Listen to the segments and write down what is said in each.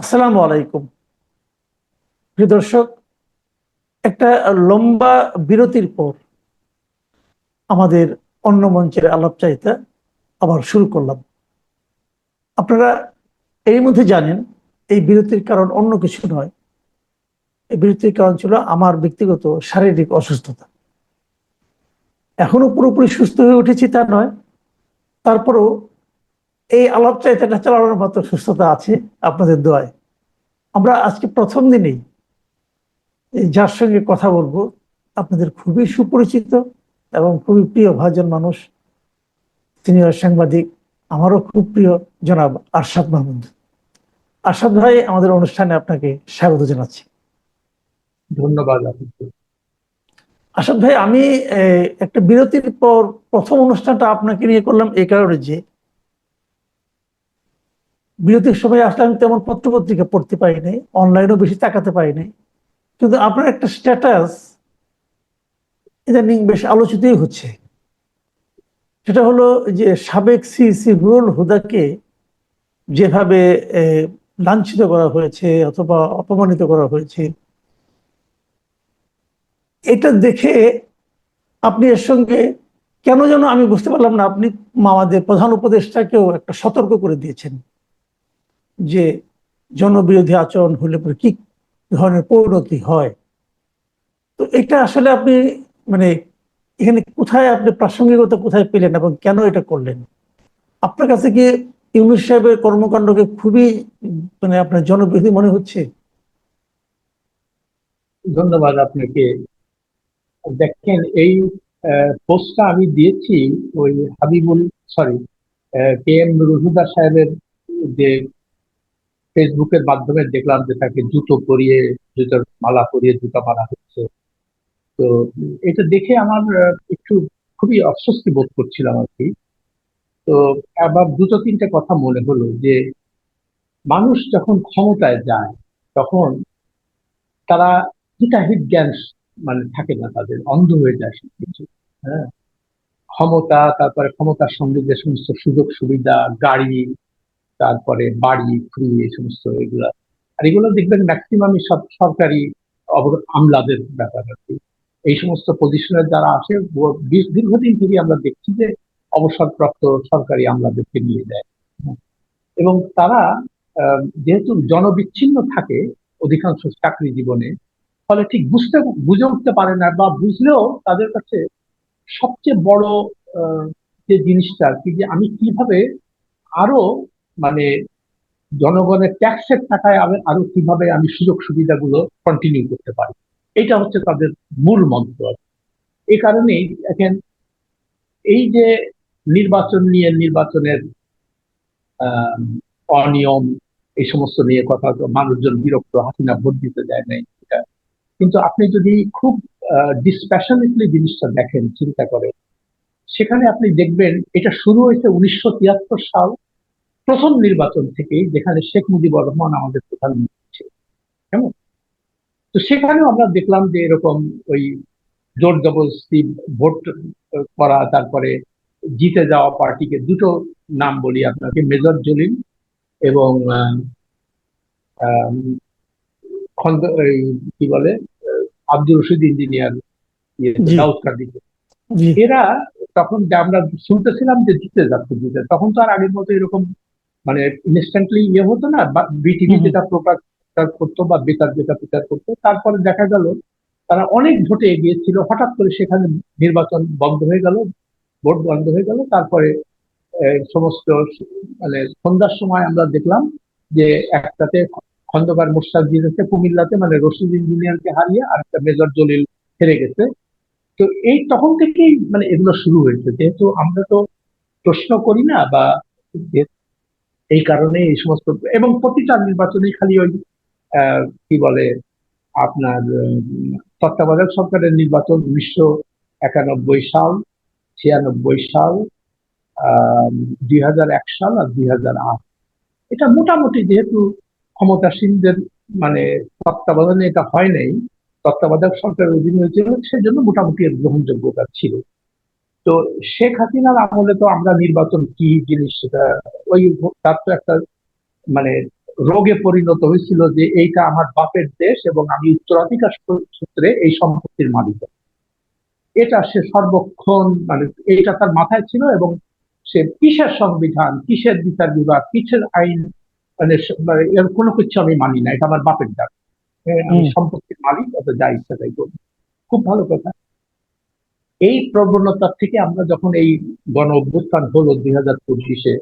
আসসালামু আলাইকুম। প্রিয় দর্শক, একটা লম্বা বিরতির পর আমাদের অন্য মঞ্চের আলাপ চাইতে আবার শুরু করলাম। আপনারা এই মধ্যে জানেন, এই বিরতির কারণ অন্য কিছু নয়। এই বিরতির কারণ ছিল আমার ব্যক্তিগত শারীরিক অসুস্থতা। এখনও পুরোপুরি সুস্থ হয়ে উঠেছি তা নয়। তারপরেও এই আলাপ চাইতাটা চালানোর মতো সুস্থতা আছে আপনাদের দোয়ায়। আমরা আজকে প্রথম দিনেই যার সঙ্গে কথা বলব আপনাদের খুবই সুপরিচিত এবং খুবই প্রিয় ভাজন মানুষ সিনিয়র সাংবাদিক আমারও খুব প্রিয় জনাব আরশাদ মাহমুদ। আরশাদ ভাই আমাদের অনুষ্ঠানে আপনাকে স্বাগত জানাচ্ছি। ধন্যবাদ আপনাকে। আসাদ ভাই আমি একটা বিরতির পর প্রথম অনুষ্ঠানটা আপনাকে নিয়ে করলাম এই কারণে যে বিরতির সময় আসলে আমি তেমন পত্রপত্রিকা পড়তে পারি নাই অনলাইনেও বেশি তাকাতে পারি নাই। কিন্তু আপনার একটা স্ট্যাটাস ইদানিং বেশ আলোচিতই হচ্ছে। সেটা হলো যে সাবেক সিসি রুল হুদাকে যেভাবে লাঞ্ছিত করা হয়েছে অথবা অপমানিত করা হয়েছে, এটা দেখে আপনি এর সঙ্গে কেন যেন আমি বুঝতে পারলাম না, আপনি আমাদের প্রধান উপদেষ্টাকেও একটা সতর্ক করে দিয়েছেন। যে জনবিরোধী আচরণ হলে পরে কি ধরনের পরিণতি হয়? তো এটা আসলে আপনি মানে এখানে কোথায় আপনি প্রাসঙ্গিকতা কোথায় পেলেন এবং কেন এটা করলেন? আপনার কাছে কি ইউনুস সাহেবের কর্মকাণ্ডকে খুবই মানে আপনার জনবিরোধী মনে হচ্ছে? ধন্যবাদ আপনাকে। দেখেন, এই পোস্টটা আমি দিয়েছি ওই হাবিবুল, সরি কে এম রুহুদা সাহেবের যে ফেসবুকের মাধ্যমে দেখলাম যে তাকে জুতো পরিয়ে, জুতোর মালা পরিয়ে জুতো মারা হচ্ছে। তো এটা দেখে আমার একটু খুবই অস্বস্তি বোধ করছিলাম আর কি। তো আবার দুটো তিনটে কথা মনে হলো যে, মানুষ যখন ক্ষমতায় যায়, তখন তারা হিতাহিত জ্ঞান মানে থাকে না তাদের, অন্ধ হয়ে যায় সব কিছু হ্যাঁ? ক্ষমতা, তারপরে ক্ষমতার সঙ্গে যে সমস্ত সুযোগ সুবিধা গাড়ি তারপরে বাড়ি ফ্রি এই সমস্ত এগুলা আর এগুলো দেখবেন ম্যাক্সিমামই সব সরকারি আমলাদের ব্যাপার আর কি এই সমস্ত পজিশনের যারা আসে দীর্ঘদিন থেকে আমরা দেখছি যে অবসরপ্রাপ্ত সরকারি আমলাদেরকে নিয়ে যায়। এবং তারা যেহেতু জনবিচ্ছিন্ন থাকে অধিকাংশ চাকরি জীবনে, ফলে ঠিক বুঝতে, বুঝে উঠতে পারে না বা বুঝলেও তাদের কাছে সবচেয়ে বড় যে জিনিসটা আর কি, যে আমি কীভাবে আরও মানে জনগণের ট্যাক্সের টাকায় আরও কীভাবে আমি সুযোগ সুবিধাগুলো কন্টিনিউ করতে পারি এটা হচ্ছে তাদের মূল মন্ত্র। এই কারণেই দেখেন, এই যে নির্বাচন নিয়ে নির্বাচনের অনিয়ম, এই সমস্ত নিয়ে কথা, মানুষজন বিরক্ত, হাসিনা ভোট দিতে দেয় নাই, এটা কিন্তু আপনি যদি খুব ডিসপ্যাশনেটলি জিনিসটা দেখেন, চিন্তা করেন, সেখানে আপনি দেখবেন, এটা শুরু হয়েছে উনিশশো তিয়াত্তর সাল প্রথম নির্বাচন থেকেই যেখানে শেখ মুজিবুর রহমান আমাদের প্রধানমন্ত্রী ছিলেন। কেমন? তো সেখানেও আমরা দেখলাম যে এরকম ওই জোর জবরদস্তি ভোট করা তারপরে জিতে যাওয়া পার্টিকে দুটো নাম বলি আপনাকে মেজর জলিল এবং খন্দ কি বলে আহ, আব্দুর রশিদ ইঞ্জিনিয়ার জি। দাউদ এরা তখন আমরা শুনতেছিলাম যে জিতে যাচ্ছে জিতে তখন তো আর আগের মতো এরকম মানে ইনস্ট্যান্টলি ইয়ে হতো না বিটিভি হুম। যেটা প্রকাশ করতো বা বেতার যেটা প্রচার করতো তারপরে দেখা গেল তারা অনেক ভোটে এগিয়েছিল হঠাৎ করে সেখানে নির্বাচন বন্ধ হয়ে গেল ভোট বন্ধ হয়ে গেল তারপরে সমস্ত মানে সন্ধ্যার সময় আমরা দেখলাম যে একটাতে খন্দকার মোশতাক জিতেছে কুমিল্লাতে মানে রশিদ ইঞ্জিনিয়ারকে হারিয়ে আর একটা মেজর জলিল হেরে গেছে তো এই তখন থেকেই মানে এগুলো শুরু হয়েছে যেহেতু আমরা তো প্রশ্ন করি না বা এই কারণে এই সমস্ত, এবং প্রতিটা নির্বাচনে খালি ওই কি বলে, আপনার তত্ত্বাবধায়ক সরকারের নির্বাচন উনিশশো একানব্বই সাল, ছিয়ানব্বই সাল দুই হাজার এক সাল আর দুই হাজার আট। এটা মোটামুটি যেহেতু ক্ষমতাসীনদের মানে তত্ত্বাবধানে এটা হয় নাই, তত্ত্বাবধায়ক সরকারের অধীনে হয়েছিল, সেজন্য মোটামুটি এর গ্রহণযোগ্যতা ছিল। তো শেখ হাসিনার আমলে তো আমরা নির্বাচন কি জিনিস সেটা ওই তার তো একটা মানে রোগে পরিণত হয়েছিল যে এইটা আমার বাপের দেশ এবং আমি উত্তরাধিকার সূত্রে এই সম্পত্তির মালিক। এটা সে সর্বক্ষণ মানে এইটা তার মাথায় ছিল এবং সে কিসের সংবিধান কিসের বিচার বিভাগ কিসের আইন মানে মানে এর কোনো কিছু আমি মানি না এটা আমার বাপের ডাক আমি সম্পত্তির মালিক অত যা ইচ্ছা তাই করব খুব ভালো কথা। এই প্রবণতা থেকে আমরা যখন এই গণ অভ্যুত্থান হলো দুই হাজার পঁচিশে,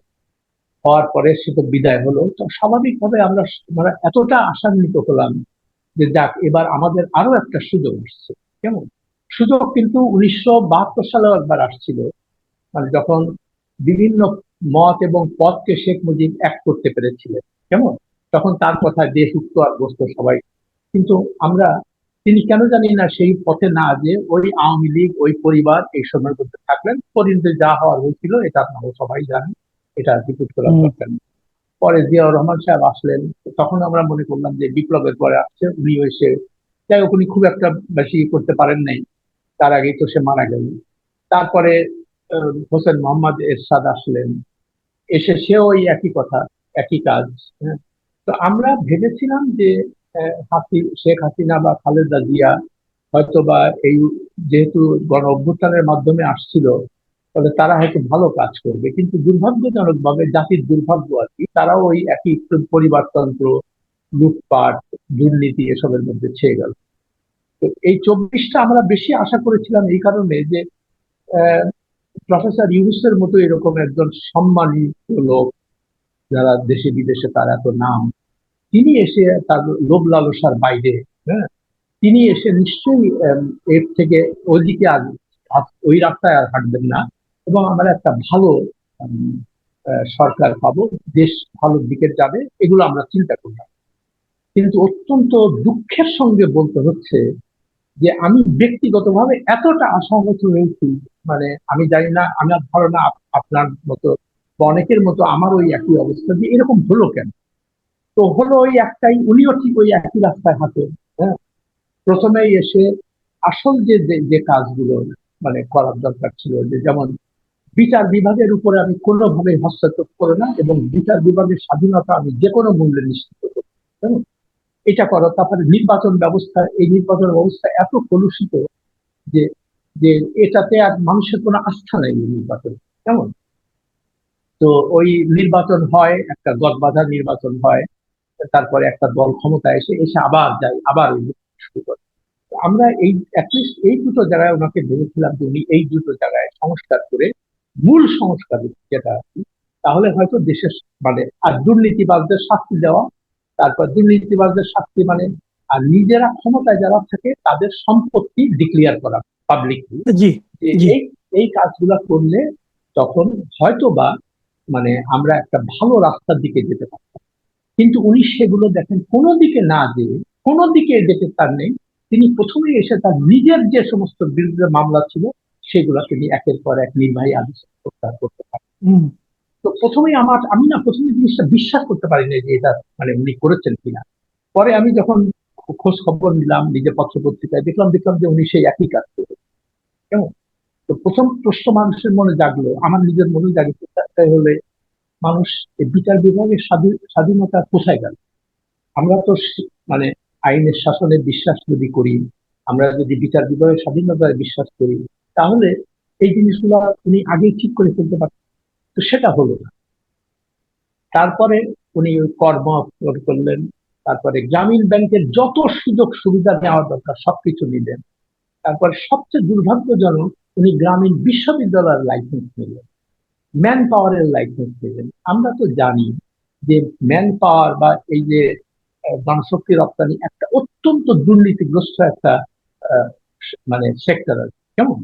হওয়ার পরে সে তো বিদায় হলো, তো স্বাভাবিকভাবে আমরা মানে এতটা আশান্বিত হলাম যে যাক, এবার আমাদের আরও একটা সুযোগ আসছে। কেমন? সুযোগ কিন্তু উনিশশো বাহাত্তর সালেও একবার আসছিল। মানে যখন বিভিন্ন মত এবং পথকে শেখ মুজিব এক করতে পেরেছিলেন। কেমন? তখন তার কথায় দেশ উক্ত আর সবাই। কিন্তু আমরা তিনি কেন জানি না সেই পথে না যে ওই আওয়ামী লীগ ওই পরিবার এই সময়ের মধ্যে থাকলেন। পরিণতি যা হওয়ার হয়েছিল এটা আপনারা সবাই জানেন। এটা হুম। দরকার। নেই পরে জিয়াউর রহমান সাহেব আসলেন। তখন আমরা মনে করলাম যে বিপ্লবের পরে আসছে উনি এসে যাই হোক উনি খুব একটা বেশি করতে পারেন নাই। তার আগেই তো সে মারা গেল। তারপরে হোসেন মোহাম্মদ এরশাদ আসলেন। এসে সেও ওই একই কথা একই কাজ হ্যাঁ। তো আমরা ভেবেছিলাম যে হাসি শেখ হাসিনা বা খালেদা জিয়া হয়তো বা এই যেহেতু গণ অভ্যুত্থানের মাধ্যমে আসছিল, তাহলে তারা হয়তো ভালো কাজ করবে। কিন্তু দুর্ভাগ্যজনক ভাবে জাতির দুর্ভাগ্য আর কি, তারাও ওই একই পরিবারতন্ত্র, লুটপাট, দুর্নীতি এসবের মধ্যে ছেয়ে গেল। তো এই চব্বিশটা আমরা বেশি আশা করেছিলাম এই কারণে যে প্রফেসর ইউনুসের মতো এরকম একজন সম্মানিত লোক যারা দেশে বিদেশে তার এত নাম তিনি এসে তার লোভ লালসার বাইরে হ্যাঁ? তিনি এসে নিশ্চয়ই এর থেকে ওইদিকে আর ওই রাস্তায় আর হাঁটবেন না এবং আমরা একটা ভালো সরকার পাবো, দেশ ভালোর দিকে যাবে, এগুলো আমরা চিন্তা করলাম কিন্তু অত্যন্ত দুঃখের সঙ্গে বলতে হচ্ছে যে আমি ব্যক্তিগতভাবে এতটা আশাহত হয়েছি মানে আমি জানি না, আমার ধারণা আপ- আপনার মতো বা অনেকের মতো আমার ওই একই অবস্থা, যে এরকম হলো কেন? তো হলো ওই একটাই, উনিও ঠিক ওই একই রাস্তায় হাঁটে হ্যাঁ প্রথমেই এসে আসল যে, যে- কাজগুলো মানে করার দরকার ছিল, যে যেমন বিচার বিভাগের উপরে আমি কোনোভাবে হস্তক্ষেপ করে না এবং বিচার বিভাগের স্বাধীনতা আমি যে কোনো মূল্যে নিশ্চিত করব কেমন? এটা করো, তারপরে নির্বাচন ব্যবস্থা, এই নির্বাচন ব্যবস্থা এত কলুষিত যে যে এটাতে আর মানুষের কোনো আস্থা নেই নির্বাচন, কেমন তো ওই নির্বাচন হয়, একটা গদবাধা নির্বাচন হয় তারপরে একটা দল ক্ষমতা এসে এসে আবার যায় আবার শুরু করে। আমরা এই অ্যাটলিস্ট এই দুটো জায়গায় ওনাকে ভেবেছিলাম যে উনি এই দুটো জায়গায় সংস্কার করে মূল সংস্কার যেটা তাহলে হয়তো দেশের মানে আর দুর্নীতিবাজদের শাস্তি দেওয়া তারপর দুর্নীতিবাজদের শাস্তি মানে আর নিজেরা ক্ষমতায় যারা থাকে তাদের সম্পত্তি ডিক্লিয়ার করা পাবলিকলি যে এই এই কাজগুলা করলে তখন হয়তো বা মানে আমরা একটা ভালো রাস্তার দিকে যেতে পারতাম। কিন্তু উনি সেগুলো দেখেন কোনো দিকে না যেয়ে কোনো দিকে যেতে তার নেই। তিনি প্রথমেই এসে তার নিজের যে সমস্ত বিরুদ্ধে মামলা ছিল সেগুলো তিনি একের পর এক নির্বাহী আদেশ প্রত্যাহার করতে পারেন। তো প্রথমে আমার আমি না প্রথমে জিনিসটা বিশ্বাস করতে পারি না যে এটা মানে উনি করেছেন কিনা। পরে আমি যখন খোঁজ খবর নিলাম নিজের পত্র পত্রিকায় দেখলাম দেখলাম যে উনি সেই একই কাজ করেছেন। কেমন? তো প্রথম প্রশ্ন মানুষের মনে জাগলো আমার নিজের মনে তাই হলে মানুষ বিচার বিভাগের স্বাধীন- স্বাধীনতা কোথায় গেল? আমরা তো মানে আইনের শাসনে বিশ্বাস যদি করি, আমরা যদি বিচার বিভাগের স্বাধীনতায় বিশ্বাস করি, তাহলে এই জিনিসগুলো উনি আগেই ঠিক করে ফেলতে পারতেন। তো সেটা হলো না। তারপরে উনি ওই কর্ম করলেন, তারপরে গ্রামীণ ব্যাংকের যত সুযোগ সুবিধা নেওয়া দরকার, সবকিছু নিলেন। তারপর সবচেয়ে দুর্ভাগ্যজনক উনি গ্রামীণ বিশ্ববিদ্যালয়ের লাইসেন্স নিলেন। ম্যান পাওয়ারের লাইসেন্স নিলেন আমরা তো জানি যে ম্যান পাওয়ার বা এই যে জনশক্তি রপ্তানি একটা অত্যন্ত দুর্নীতিগ্রস্ত একটা মানে সেক্টর আছে কেমন?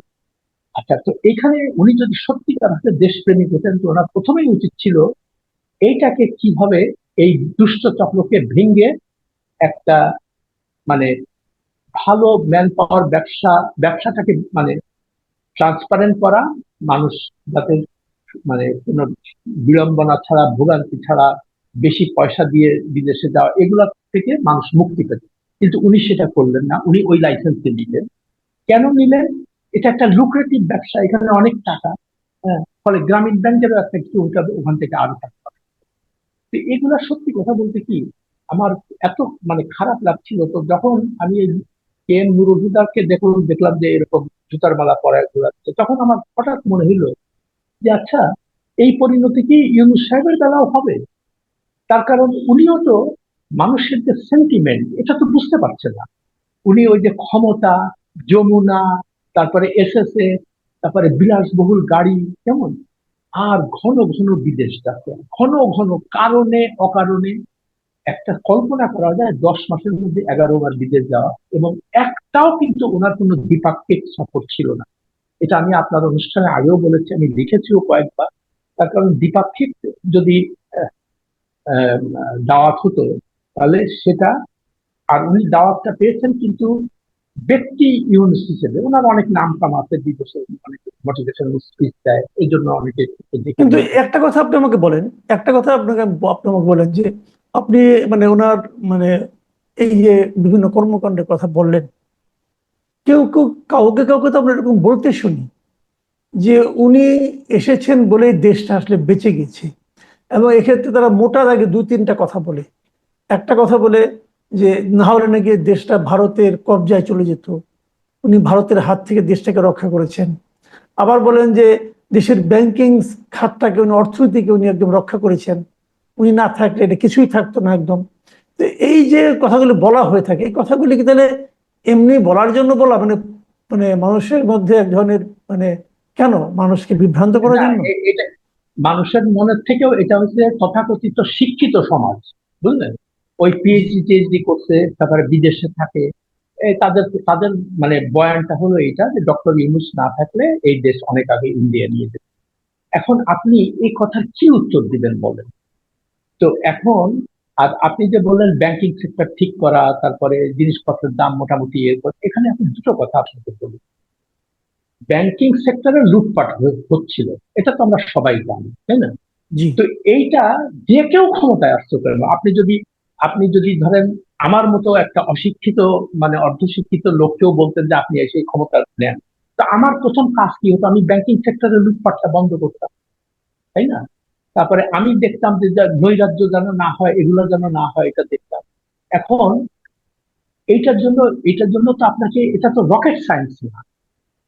আচ্ছা তো এখানে উনি যদি সত্যিকার অর্থে দেশপ্রেমিক হতেন, তো ওনার প্রথমেই উচিত ছিল এইটাকে কীভাবে এই দুষ্ট চক্রকে ভেঙে একটা মানে ভালো ম্যান পাওয়ার ব্যবসা, ব্যবসাটাকে মানে ট্রান্সপারেন্ট করা, মানুষ যাতে মানে কোনো বিড়ম্বনা ছাড়া, ভোগান্তি ছাড়া, বেশি পয়সা দিয়ে বিদেশে যাওয়া, এগুলা থেকে মানুষ মুক্তি পেত। কিন্তু উনি সেটা করলেন না। উনি ওই লাইসেন্সটি নিলেন। কেন নিলেন? এটা একটা লুক্রেটিভ ব্যবসা, এখানে অনেক টাকা। হ্যাঁ ফলে গ্রামীণ ব্যাংকেরও একটা কিছু ওখান থেকে আরও টাকা। তো এগুলা সত্যি কথা বলতে কি, আমার এত মানে খারাপ লাগছিল। তো যখন আমি কে এম নুরুল হুদাকে দেখলাম দেখলাম যে এরকম জুতার মালা পরায় ঘোরাচ্ছে, তখন আমার হঠাৎ মনে হইল যে আচ্ছা এই পরিণতি কি ইউনুস সাহেবের বেলাও হবে? তার কারণ উনিও তো মানুষের যে সেন্টিমেন্ট এটা তো বুঝতে পারছে না। উনি ওই যে ক্ষমতা, যমুনা, তারপরে এসএসএ তারপরে বিলাসবহুল গাড়ি, কেমন? আর ঘন ঘন বিদেশ যাত্রা ঘন ঘন কারণে, অকারণে একটা কল্পনা করা যায়, দশ মাসের মধ্যে এগারো বার বিদেশ যাওয়া, এবং একটাও কিন্তু ওনার কোনো দ্বিপাক্ষিক সফর ছিল না। এটা আমি আপনার অনুষ্ঠানে আগেও বলেছি আমি লিখেছিও কয়েকবার। তার কারণ দ্বিপাক্ষিক যদি দাওয়াত হতো তাহলে সেটা আর উনি দাওয়াতটা পেয়েছেন কিন্তু ব্যক্তি ইউনুস হিসেবে। ওনার অনেক নাম কাম আছে বিদেশে অনেক মোটিভেশনাল স্পিচ দেয় এই জন্য অনেকে কিন্তু একটা কথা আপনি আমাকে বলেন একটা কথা আপনাকে আপনি আমাকে বলেন যে আপনি মানে ওনার মানে এই যে বিভিন্ন কর্মকাণ্ডের কথা বললেন কেউ কেউ কাউকে কাউকে তো আমরা এরকম বলতে শুনি যে উনি এসেছেন বলেই দেশটা আসলে বেঁচে গেছে। এবং এক্ষেত্রে তারা মোটার আগে দু তিনটা কথা বলে। একটা কথা বলে যে না হলে নাকি দেশটা ভারতের কবজায় চলে যেত। উনি ভারতের হাত থেকে দেশটাকে রক্ষা করেছেন। আবার বলেন যে দেশের ব্যাংকিং খাতটাকে উনি, অর্থনীতিকে উনি একদম রক্ষা করেছেন। উনি না থাকলে এটা কিছুই থাকতো না একদম। তো এই যে কথাগুলো বলা হয়ে থাকে, এই কথাগুলি কি তাহলে এমনি বলার জন্য বলা মানে মানে মানুষের মধ্যে এক ধরনের মানে কেন মানুষকে বিভ্রান্ত করার জন্য? এটা মানুষের মনের থেকেও এটা হচ্ছে তথাকথিত শিক্ষিত সমাজ বুঝলেন? ওই পিএইচডি টিএইচডি করছে তারপরে বিদেশে থাকে তাদের তাদের মানে বয়ানটা হলো এটা যে ডক্টর ইউনুস না থাকলে এই দেশ অনেক আগে ইন্ডিয়া নিয়ে যেত। এখন আপনি এই কথার কি উত্তর দিবেন বলেন? তো এখন আর আপনি যে বললেন ব্যাংকিং সেক্টর ঠিক করা তারপরে জিনিসপত্রের দাম মোটামুটি এর করা, এখানে আপনি দুটো কথা আপনাকে বলি। ব্যাংকিং সেক্টরে লুটপাট হচ্ছিল এটা তো আমরা সবাই জানি তাই না? তো এইটা যে কেউ ক্ষমতায় আসতে পারে না। আপনি যদি আপনি যদি ধরেন আমার মতো একটা অশিক্ষিত মানে অর্ধশিক্ষিত লোককেও বলতেন যে আপনি এসে ক্ষমতা নেন তো আমার প্রথম কাজ কি হতো? আমি ব্যাংকিং সেক্টরে লুটপাটটা বন্ধ করতাম তাই না? তারপরে আমি দেখতাম যে নৈরাজ্য যেন না হয়, এগুলো যেন না হয়, এটা দেখতাম। এখন এইটার জন্য এটার জন্য তো আপনাকে, এটা তো রকেট সায়েন্স না।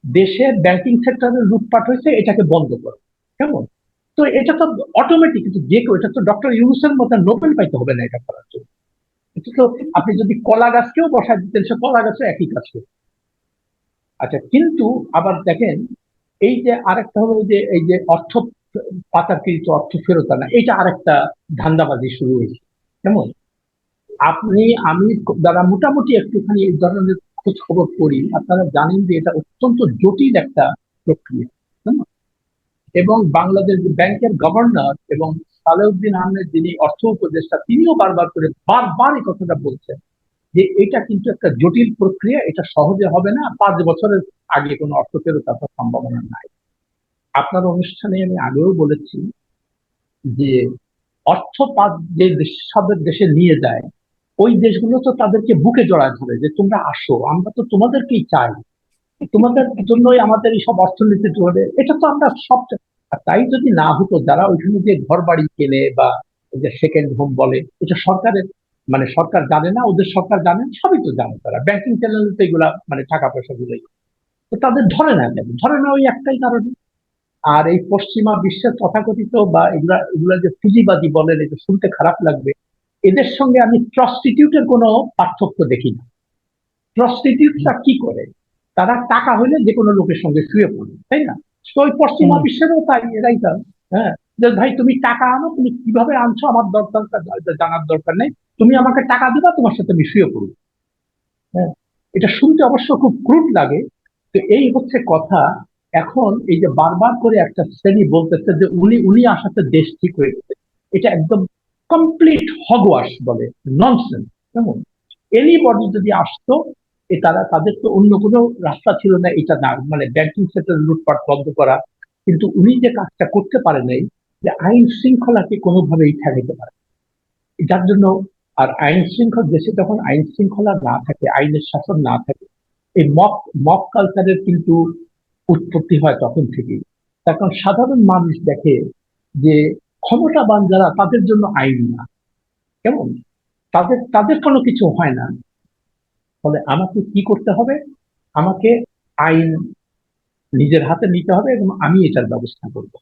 দেশের ব্যাংকিং সেক্টরের লুটপাট হয়েছে, এটাকে বন্ধ করো। কেমন? তো এটা তো অটোমেটিক কিন্তু যে কেউ, এটা তো ডক্টর ইউনুসের মতো নোবেল পাইতে হবে না এটা করার জন্য। এটা তো আপনি যদি কলা গাছকেও বসায় দিতেন, সে কলা গাছও একই কাজ করবে আচ্ছা কিন্তু আবার দেখেন, এই যে আরেকটা হলো যে, এই যে অর্থ পাচারকৃত অর্থ ফেরত আনা। এটা আরেকটা ধান্দাবাজি শুরু হয়েছে। কেমন? আপনি, আমি যারা মোটামুটি একটুখানি এই ধরনের খোঁজ খবর করি, আপনারা জানেন যে এটা অত্যন্ত জটিল একটা প্রক্রিয়া। এবং বাংলাদেশ ব্যাংকের গভর্নর এবং সালেউদ্দিন আহমেদ যিনি অর্থ উপদেষ্টা, তিনিও বারবার করে বারবার এই কথাটা বলছেন যে এটা কিন্তু একটা জটিল প্রক্রিয়া, এটা সহজে হবে না, পাঁচ বছরের আগে কোনো অর্থ ফেরত আসার সম্ভাবনা নাই। আপনার অনুষ্ঠানে আমি আগেও বলেছি যে অর্থ যে দেশ- সব দেশে নিয়ে যায়, ওই দেশগুলো তো তাদেরকে বুকে জড়ায় ধরে যে তোমরা আসো, আমরা তো তোমাদেরকেই চাই। তোমাদের জন্যই আমাদের এই সব অর্থনীতি চলে এটা তো আমরা সব তাই যদি না হতো, যারা ওইখানে যে ঘর বাড়ি কেনে বা যে সেকেন্ড হোম বলে, এটা সরকারের মানে সরকার জানে না, ওদের সরকার জানে সবই তো জানে তারা। ব্যাংকিং চ্যানেল তো এগুলা মানে টাকা পয়সা গুলোই তো তাদের ধরে না ধরে না ওই একটাই কারণে। আর এই পশ্চিমা বিশ্বের তথাকথিত বা এগুলা এগুলা যে পুঁজিবাদী বলেন এটা শুনতে খারাপ লাগবে। এদের সঙ্গে আমি প্রস্টিটিউটের কোনো পার্থক্য দেখি না। প্রস্টিটিউটরা কি করে? তারা টাকা হলে যে কোনো লোকের সঙ্গে শুয়ে পড়ে তাই না? তো ওই পশ্চিমা বিশ্বেরও তাই এরাই তাই হ্যাঁ? যে ভাই তুমি টাকা আনো তুমি কীভাবে আনছো? আমার দরকার জানার দরকার নেই। তুমি আমাকে টাকা দিবা তোমার সাথে আমি শুয়ে পড়ব। হ্যাঁ? এটা শুনতে অবশ্য খুব ক্রুট লাগে। তো এই হচ্ছে কথা। এখন এই যে বারবার করে একটা শ্রেণি বলতেছে যে উনি উনি আসাতে দেশ ঠিক হয়ে গেছে। এটা একদম কমপ্লিট হগওয়াশ বলে ননসেন্স কেমন? এনিবডি যদি আসতো তারা, তাদের তো অন্য কোনো রাস্তা ছিল না, এটা না মানে ব্যাংকিং সেক্টর লুটপাট বন্ধ করা। কিন্তু উনি যে কাজটা করতে পারে নাই, যে আইন শৃঙ্খলাকে কোনোভাবেই ঠেকাইতে পারে যার জন্য আর আইন শৃঙ্খলা, দেশে যখন আইন শৃঙ্খলা না থাকে, আইনের শাসন না থাকে, এই মক মক কালচারের কিন্তু উৎপত্তি হয় তখন থেকেই। তার কারণ সাধারণ মানুষ দেখে যে ক্ষমতাবান যারা, তাদের জন্য আইন না। কেমন? তাদের তাদের কোনো কিছু হয় না। ফলে আমাকে কি করতে হবে? আমাকে আইন নিজের হাতে নিতে হবে এবং আমি এটার ব্যবস্থা করব।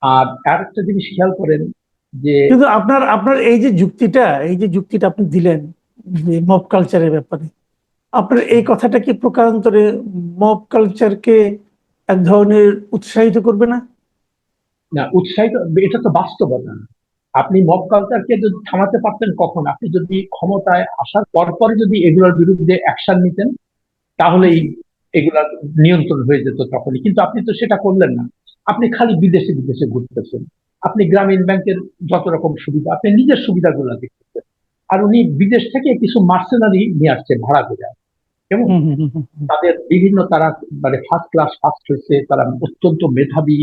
আর আরেকটা জিনিস খেয়াল করেন যে কিন্তু আপনার আপনার এই যে যুক্তিটা, এই যে যুক্তিটা আপনি দিলেন মব কালচারের ব্যাপারে আপনার এই কথাটা কি প্রকারান্তরে মব কালচারকে এক ধরনের উৎসাহিত করবে না? না, উৎসাহিত, এটা তো বাস্তবতা। আপনি মব কালচারকে যদি থামাতে পারতেন কখন? আপনি যদি ক্ষমতায় আসার পর পরে যদি এগুলোর বিরুদ্ধে অ্যাকশন নিতেন তাহলেই এগুলা নিয়ন্ত্রণ হয়ে যেত তখনই। কিন্তু আপনি তো সেটা করলেন না। আপনি খালি বিদেশে বিদেশে ঘুরতেছেন। আপনি গ্রামীণ ব্যাংকের যত রকম সুবিধা, আপনি নিজের সুবিধাগুলো দেখতেছেন। আর উনি বিদেশ থেকে কিছু মার্সেনারি নিয়ে আসছে ভাড়া করে। কেমন। তাদের বিভিন্ন তারা মানে ফার্স্ট ক্লাস ফার্স্ট হয়েছে তারা অত্যন্ত মেধাবী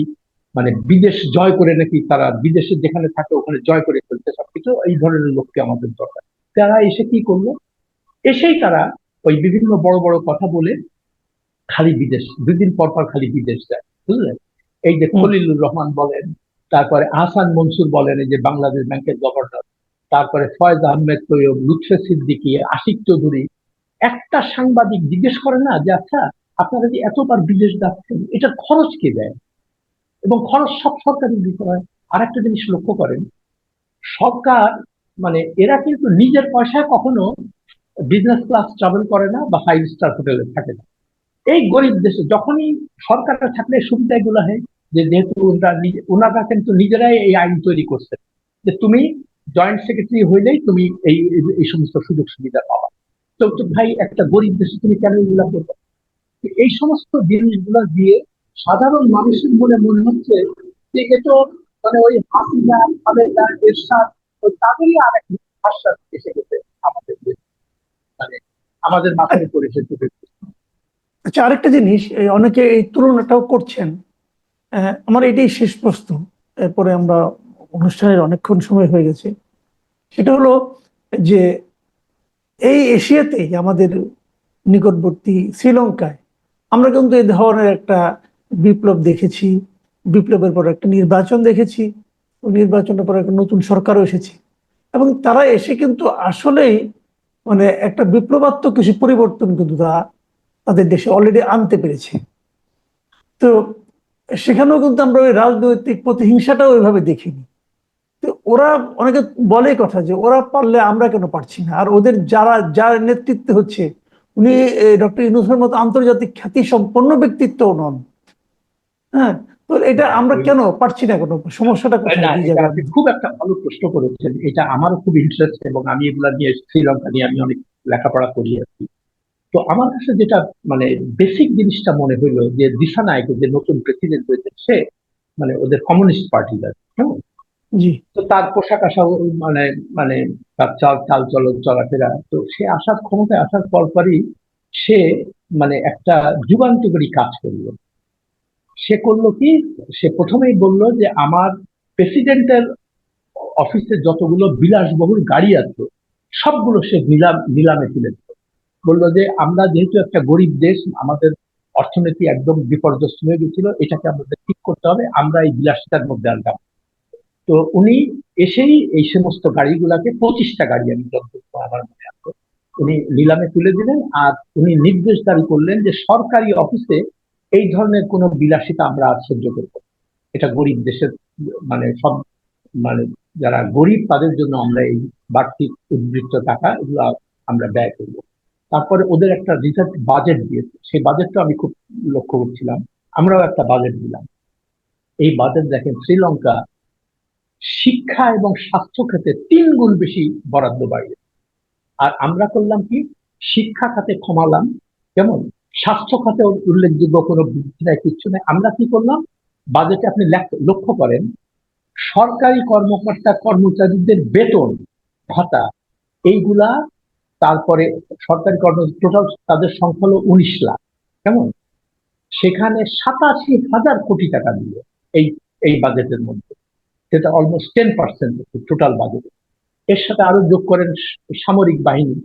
মানে বিদেশ জয় করে নাকি তারা বিদেশে যেখানে থাকে ওখানে জয় করে ফেলতে সবকিছু এই ধরনের লোককে আমাদের দরকার তারা এসে কি করল এসেই তারা ওই বিভিন্ন বড় বড় কথা বলে খালি বিদেশ দুদিন পর পর খালি বিদেশ যায় বুঝলেন এই যে। খলিলুর রহমান বলেন তারপরে আহসান মনসুর বলেন এই যে বাংলাদেশ ব্যাংকের গভর্নর তারপরে ফয়েজ আহমেদ তৈয়ব লুৎফে সিদ্দিকী আশিক চৌধুরী একটা সাংবাদিক জিজ্ঞেস করে না যে আচ্ছা আপনারা যে এতবার বিদেশ যাচ্ছেন, এটার খরচ কে দেয়? এবং খরচ সব সরকারি দিতে হয় আর একটা জিনিস লক্ষ্য করেন, সরকার মানে এরা কিন্তু নিজের পয়সায় কখনো বিজনেস ক্লাস ট্রাভেল করে না বা ফাইভ স্টার হোটেলে থাকে না। এই গরিব দেশে যখনই সরকারটা থাকলে সুবিধা এগুলো হয় যে, যেহেতু ওনারা কিন্তু নিজেরাই এই আইন তৈরি করছে যে, তুমি জয়েন্ট সেক্রেটারি হইলেই তুমি এই- এই সমস্ত সুযোগ সুবিধা পাবা। তো ভাই একটা গরিব দেশে তুমি কেন এগুলা করবে এই সমস্ত জিনিসগুলো দিয়ে সাধারণ মানুষের মনে মনে হচ্ছে যে এ তো মানে ওই হাসিনা খালেদা এরশাদ ওই তাদেরই আর এক আশ্বাস এসে গেছে আমাদের মানে আমাদের মাথায় উপরে আচ্ছা আরেকটা জিনিস অনেকে এই তুলনাটাও করছেন। আহ, আমার এটাই শেষ প্রশ্ন। এরপরে আমরা অনুষ্ঠানের অনেকক্ষণ সময় হয়ে গেছে। সেটা হলো যে এই এশিয়াতেই, আমাদের নিকটবর্তী শ্রীলঙ্কায়, আমরা কিন্তু এই ধরনের একটা বিপ্লব দেখেছি, বিপ্লবের পর একটা নির্বাচন দেখেছি নির্বাচনের পর একটা নতুন সরকারও এসেছে। এবং তারা এসে কিন্তু আসলেই মানে একটা বিপ্লবাত্মক কিছু পরিবর্তন কিন্তু তারা তাদের দেশে অলরেডি আনতে পেরেছে। তো সেখানেও কিন্তু আমরা ওই রাজনৈতিক প্রতিহিংসাটাও ওইভাবে দেখিনি। তো ওরা অনেকে বলে কথা যে ওরা পারলে আমরা কেন পারছি না? আর ওদের যারা যার নেতৃত্বে হচ্ছে উনি ডক্টর ইউনুসের মতো আন্তর্জাতিক খ্যাতি সম্পন্ন ব্যক্তিত্ব নন। হ্যাঁ? তো এটা আমরা কেন পারছি না কোনো? সমস্যাটা কোথায়? খুব একটা ভালো প্রশ্ন করেছেন। এটা আমারও খুব ইন্টারেস্ট এবং আমি এগুলা নিয়ে শ্রীলঙ্কা নিয়ে আমি অনেক লেখাপড়া করি আর কি। তো আমার কাছে যেটা মানে বেসিক জিনিসটা মনে হইল যে দিশা নায়ক যে নতুন প্রেসিডেন্ট হয়েছে সে মানে ওদের কমিউনিস্ট পার্টি কেমন তো তার পোশাক আশাক মানে মানে তার চাল চাল চলন চলাফেরা, তো সে আসার ক্ষমতায় আসার পরপরই সে মানে একটা যুগান্তকারী কাজ করল। সে করল কি? সে প্রথমেই বলল যে আমার প্রেসিডেন্টের অফিসে যতগুলো বিলাসবহুল গাড়ি আছে, সবগুলো সে নিলাম, নিলামে তুলে দিল। বলল যে আমরা যেহেতু একটা গরিব দেশ, আমাদের অর্থনীতি একদম বিপর্যস্ত হয়ে গেছিল, এটাকে আমাদের ঠিক করতে হবে, আমরা এই বিলাসিতার মধ্যে না। তো উনি এসেই এই সমস্ত গাড়িগুলাকে পঁচিশটা গাড়ি আমি যতটুকু আমার মনে আছে, উনি নিলামে তুলে দিলেন আর উনি নির্দেশ দাবি করলেন যে সরকারি অফিসে এই ধরনের কোনো বিলাসিতা আমরা আর সহ্য করব এটা গরিব দেশের মানে সব মানে যারা গরিব তাদের জন্য আমরা এই বাড়তি উদ্বৃত্ত টাকা এগুলো আমরা ব্যয় করব। তারপরে ওদের একটা রিসার্চ বাজেট দিয়েছে। সেই বাজেটটা আমি খুব লক্ষ্য করছিলাম। আমরাও একটা বাজেট দিলাম। এই বাজেট দেখেন, শ্রীলঙ্কা শিক্ষা এবং স্বাস্থ্য খাতে তিন গুণ বেশি বরাদ্দ বাড়িয়ে। আর আমরা করলাম কি? শিক্ষা খাতে কমালাম। কেমন? স্বাস্থ্য খাতে উল্লেখযোগ্য কোনো বৃদ্ধি নাই, কিচ্ছু নেই। আমরা কি করলাম? বাজেটে আপনি লক্ষ্য করেন, সরকারি কর্মকর্তা কর্মচারীদের বেতন ভাতা, এইগুলা তারপরে সরকারি কর্ম টোটাল তাদের সংখ্যা হলো উনিশ লাখ। কেমন? সেখানে সাতাশি হাজার কোটি টাকা দিল এই এই বাজেটের মধ্যে। সেটা almost ten percent total budget এর সাথে আরও যোগ করেন সামরিক বাহিনী।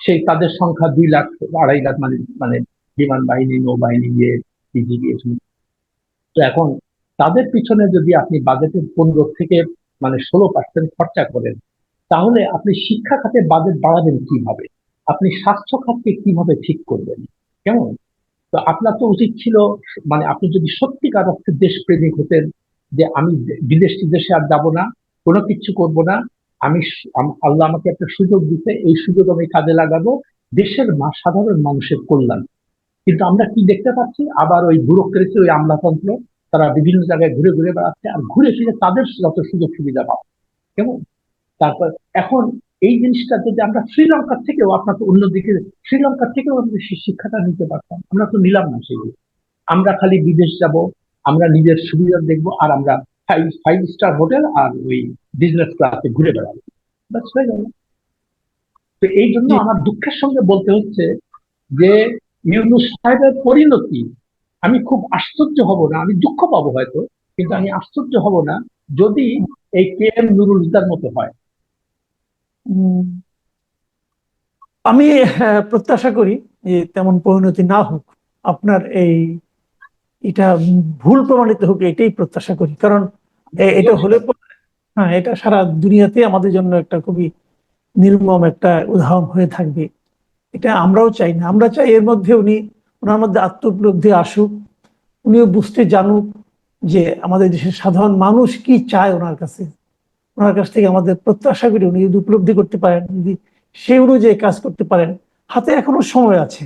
সেই তাদের সংখ্যা দুই লাখ, আড়াই লাখ মানে মানে বিমান বাহিনী, নৌবাহিনী ইয়ে বিজিবি তো এখন তাদের পিছনে যদি আপনি বাজেটের পনেরো থেকে মানে ষোলো পার্সেন্ট খরচা করেন, তাহলে আপনি শিক্ষা খাতে বাজেট বাড়াবেন কীভাবে? আপনি স্বাস্থ্য খাতকে কীভাবে ঠিক করবেন? কেমন? তো আপনার তো উচিত ছিল মানে আপনি যদি সত্যিকার অর্থে দেশপ্রেমিক হতেন যে আমি বিদেশি দেশে আর যাব না, কোনো কিছু করব না, আমি আল্লাহ আমাকে একটা সুযোগ দিতে এই সুযোগ আমি কাজে লাগাবো। দেশের সাধারণ মানুষের কল্যাণ। কিন্তু আমরা কি দেখতে পাচ্ছি? আবার ওই ব্যুরোক্রেসি, ওই আমলাতন্ত্র, তারা বিভিন্ন জায়গায় ঘুরে ঘুরে বেড়াচ্ছে আর ঘুরে ফিরে তাদের যত সুযোগ সুবিধা পাচ্ছে কেমন? তারপর এখন এই জিনিসটা যদি আমরা শ্রীলঙ্কার থেকেও আপনাকে অন্যদিকে, শ্রীলঙ্কার থেকেও আমরা শিক্ষাটা নিতে পারতাম, আমরা তো নিলাম না সেগুলো। আমরা খালি বিদেশ যাব আমরা নিজের সুবিধা দেখব আর আমরা ফাইভ ফাইভ স্টার হোটেল আর ওই বিজনেস ক্লাসে ঘুরে বেড়াবো। ব্যাস হয়ে গেল তো এই জন্য আমার দুঃখের সঙ্গে বলতে হচ্ছে যে ইউনুস সাহেবের পরিণতি আমি খুব আশ্চর্য হব না আমি দুঃখ পাবো হয়তো কিন্তু আমি আশ্চর্য হব না যদি এই কে এম নুরুল হুদার মতো হয়। আমি হ্যাঁ, প্রত্যাশা করি যে তেমন পরিণতি না হোক আপনার এই এটা ভুল প্রমাণিত হোক এটাই প্রত্যাশা করি। কারণ এটা হলে হ্যাঁ এটা সারা দুনিয়াতে আমাদের জন্য একটা খুবই নির্মম একটা উদাহরণ হয়ে থাকবে। এটা আমরাও চাই না। আমরা চাই এর মধ্যে উনি ওনার মধ্যে আত্মোপলব্ধি আসুক উনিও বুঝতে জানুক যে আমাদের দেশের সাধারণ মানুষ কি চায় ওনার কাছে। ওনার কাছ থেকে আমাদের প্রত্যাশা করি উনি যদি উপলব্ধি করতে পারেন যদি সেই অনুযায়ী কাজ করতে পারেন হাতে এখনও সময় আছে।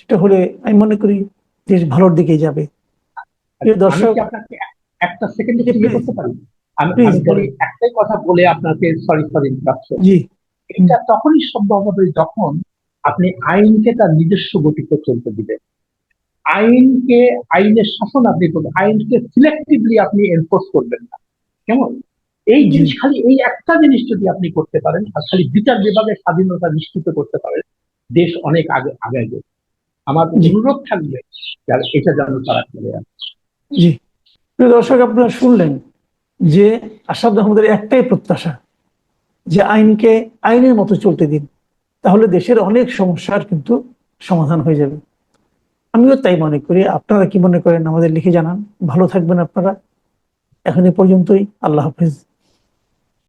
সেটা হলে আমি মনে করি দেশ ভালোর দিকে যাবে। দর্শক আপনাকে একটা সেকেন্ডে করতে পারি? আমি। একটাই কথা বলে আপনাকে সরি সরি ইন্টারাপশন জি। এটা তখনই সম্ভব হবে যখন আপনি আইনকে তার নিজস্ব গতিতে চলতে দিবেন। আইনকে আইনের শাসন আপনি আইনকে সিলেক্টিভলি আপনি এনফোর্স করবেন না। কেমন? এই জিনিস খালি এই একটা জিনিস যদি আপনি করতে পারেন আর খালি বিচার বিভাগের স্বাধীনতা নিশ্চিত করতে পারেন দেশ অনেক আগে আগে যাবে। আমার অনুরোধ থাকবে এটা যেন তারা করে আসে। জি। প্রিয় দর্শক, আপনারা শুনলেন যে আসাদ আহমদের একটাই প্রত্যাশা যে আইনকে, আইনের মতো চলতে দিন, তাহলে দেশের অনেক সমস্যার কিন্তু সমাধান হয়ে যাবে। আমিও তাই মনে করি। আপনারা কি মনে করেন আমাদের লিখে জানান। ভালো থাকবেন আপনারা। এখন পর্যন্তই। আল্লাহ হাফিজ।